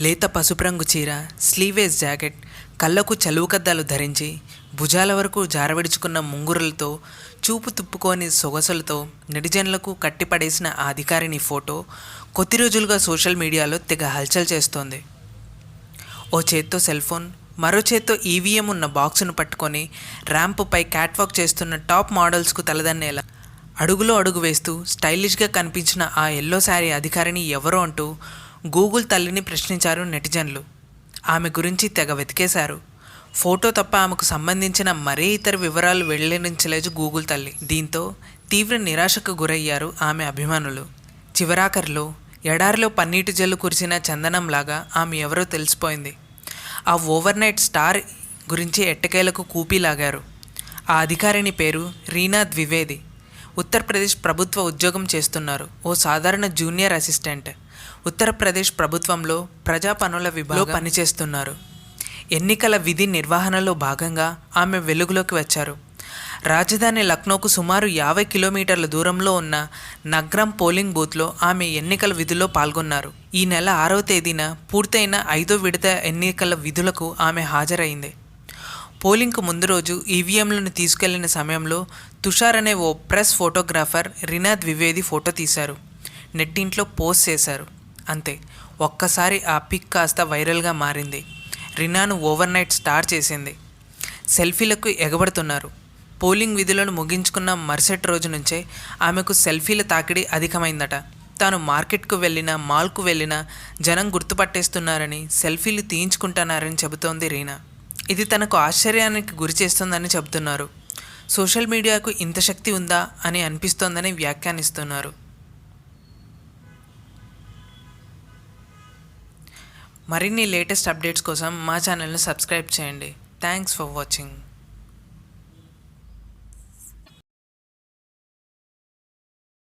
లేత పసుపు రంగు చీర స్లీవేస్ జాకెట్ కళ్ళకు చలువకద్దాలు ధరించి భుజాల వరకు జారవిడుచుకున్న ముంగురులతో చూపు తుప్పుకొని సొగసులతో నెటిజన్లకు కట్టిపడేసిన ఆ అధికారిని ఫోటో కొద్ది రోజులుగా సోషల్ మీడియాలో తెగ హల్చల్ చేస్తోంది. ఓ చేత్తో సెల్ ఫోన్ మరో చేత్తో ఈవీఎం ఉన్న బాక్సును పట్టుకొని ర్యాంపుపై క్యాట్వాక్ చేస్తున్న టాప్ మోడల్స్కు తలదన్నేలా అడుగులో అడుగు వేస్తూ స్టైలిష్గా కనిపించిన ఆ ఎల్లో శారీ అధికారిని ఎవరో అంటూ గూగుల్ తల్లిని ప్రశ్నించారు నెటిజన్లు. ఆమె గురించి తెగ వెతికేశారు. ఫోటో తప్ప ఆమెకు సంబంధించిన మరే ఇతర వివరాలు వెల్లడించలేదు గూగుల్ తల్లి. దీంతో తీవ్ర నిరాశకు గురయ్యారు ఆమె అభిమానులు. చివరాఖరిలో ఎడారిలో పన్నీటి జల్లు కురిసిన చందనంలాగా ఆమె ఎవరో తెలిసిపోయింది. ఆ ఓవర్ నైట్ స్టార్ గురించి ఎట్టకేలకు కూపీలాగారు ఆ అధికారిని పేరు రీనా ద్వివేది. ఉత్తరప్రదేశ్ ప్రభుత్వ ఉద్యోగం చేస్తున్నారు. ఓ సాధారణ జూనియర్ అసిస్టెంట్. ఉత్తరప్రదేశ్ ప్రభుత్వంలో ప్రజా పనుల విభాగంలో పనిచేస్తున్నారు. ఎన్నికల విధి నిర్వహణలో భాగంగా ఆమె వెలుగులోకి వచ్చారు. రాజధాని లక్నోకు సుమారు యాభై కిలోమీటర్ల దూరంలో ఉన్న నగ్రం పోలింగ్ బూత్లో ఆమె ఎన్నికల విధుల్లో పాల్గొన్నారు. ఈ నెల ఆరవ తేదీన పూర్తయిన ఐదో విడత ఎన్నికల విధులకు ఆమె హాజరైంది. పోలింగ్కు ముందు రోజు ఈవీఎంలను తీసుకెళ్ళిన సమయంలో తుషార్ అనే ఓ press photographer Rina Dwivedi photo తీశారు. నెట్టింట్లో పోస్ట్ చేశారు. అంతే ఒక్కసారి ఆ పిక్ కాస్త వైరల్గా మారింది. రినాను ఓవర్ నైట్ స్టార్ చేసింది. సెల్ఫీలకు ఎగబడుతున్నారు. పోలింగ్ విధులను ముగించుకున్న మరుసటి రోజు నుంచే ఆమెకు సెల్ఫీల తాకిడి అధికమైందట. తాను మార్కెట్కు వెళ్ళినా మాల్కు వెళ్ళినా జనం గుర్తుపట్టేస్తున్నారని సెల్ఫీలు తీయించుకుంటున్నారని చెబుతోంది రీనా. ఇది తనకు ఆశ్చర్యానికి గురి చేస్తుందని చెబుతున్నారు. సోషల్ మీడియాకు ఇంత శక్తి ఉందా అని అనిపిస్తోందని వ్యాఖ్యానిస్తున్నారు. మరిన్ని లేటెస్ట్ అప్డేట్స్ కోసం మా ఛానల్ని సబ్స్క్రైబ్ చేయండి. Thanks for watching